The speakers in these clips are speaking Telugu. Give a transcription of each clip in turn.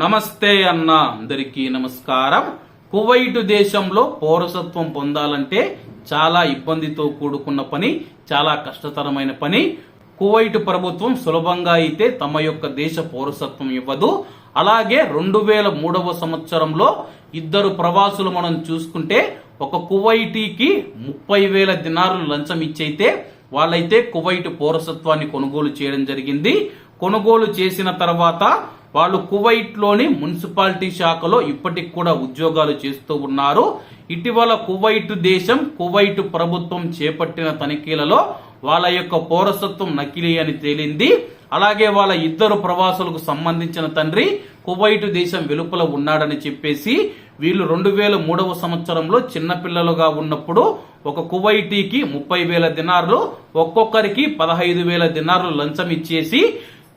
నమస్తే అన్న అందరికీ నమస్కారం. కువైట్ దేశంలో పౌరసత్వం పొందాలంటే చాలా ఇబ్బందితో కూడుకున్న పని చాలా కష్టతరమైన పని. కువైట్ ప్రభుత్వం సులభంగా అయితే తమ యొక్క దేశ పౌరసత్వం ఇవ్వదు. అలాగే రెండు వేల మూడవ సంవత్సరంలో ఇద్దరు ప్రవాసులు మనం చూసుకుంటే ఒక కువైటీకి ముప్పై వేల దినారులు లంచం ఇచ్చైతే వాళ్ళైతే కువైట్ పౌరసత్వాన్ని కొనుగోలు చేయడం జరిగింది. కొనుగోలు చేసిన తర్వాత వాళ్ళు కువైట్లోని మున్సిపాలిటీ శాఖలో ఇప్పటికి కూడా ఉద్యోగాలు చేస్తూ ఉన్నారు. ఇటీవల కువైట్ దేశం కువైట్ ప్రభుత్వం చేపట్టిన తనిఖీలలో వాళ్ళ యొక్క పౌరసత్వం నకిలీ అని తేలింది. అలాగే వాళ్ళ ఇద్దరు ప్రవాసులకు సంబంధించిన తండ్రి కువైట్ దేశం వెలుపల ఉన్నాడని చెప్పేసి వీళ్ళు రెండు వేల మూడవ సంవత్సరంలో చిన్నపిల్లలుగా ఉన్నప్పుడు ఒక కువైటీకి ముప్పై వేల దినార్లు ఒక్కొక్కరికి పదహైదు వేల దినార్లు లంచం ఇచ్చేసి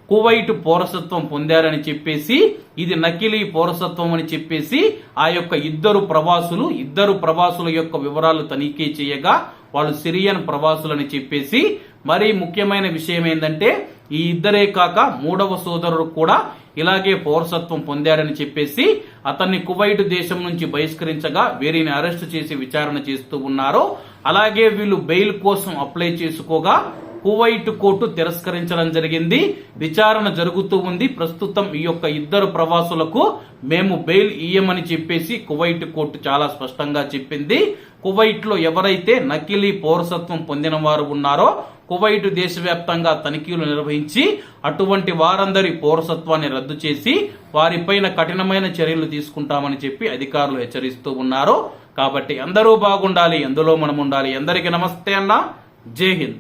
కువైట్ పౌరసత్వం పొందారని చెప్పేసి ఇది నకిలీ పౌరసత్వం అని చెప్పేసి ఆ యొక్క ఇద్దరు ప్రవాసులు ఇద్దరు ప్రవాసుల యొక్క వివరాలు తనిఖీ చేయగా వాళ్ళు సిరియన్ ప్రవాసులని చెప్పేసి మరీ ముఖ్యమైన విషయం ఏంటంటే ఈ ఇద్దరే కాక మూడవ సోదరుడు కూడా ఇలాగే పౌరసత్వం పొందారని చెప్పేసి అతన్ని కువైట్ దేశం నుంచి బహిష్కరించగా వీరిని అరెస్ట్ చేసి విచారణ చేస్తూ ఉన్నారు. అలాగే వీళ్ళు బెయిల్ కోసం అప్లై చేసుకోగా కువైట్ కోర్టు తిరస్కరించడం జరిగింది. విచారణ జరుగుతూ ఉంది. ప్రస్తుతం ఈ యొక్క ఇద్దరు ప్రవాసులకు మేము బెయిల్ ఇయ్యమని చెప్పేసి కువైట్ కోర్టు చాలా స్పష్టంగా చెప్పింది. కువైట్లో ఎవరైతే నకిలీ పౌరసత్వం పొందిన వారు ఉన్నారో కువైట్ దేశవ్యాప్తంగా తనిఖీలు నిర్వహించి అటువంటి వారందరి పౌరసత్వాన్ని రద్దు చేసి వారిపైన కఠినమైన చర్యలు తీసుకుంటామని చెప్పి అధికారులు హెచ్చరిస్తూ ఉన్నారు. కాబట్టి అందరూ బాగుండాలి ఎందులో మనం ఉండాలి అందరికీ నమస్తే అన్న. జై హింద్.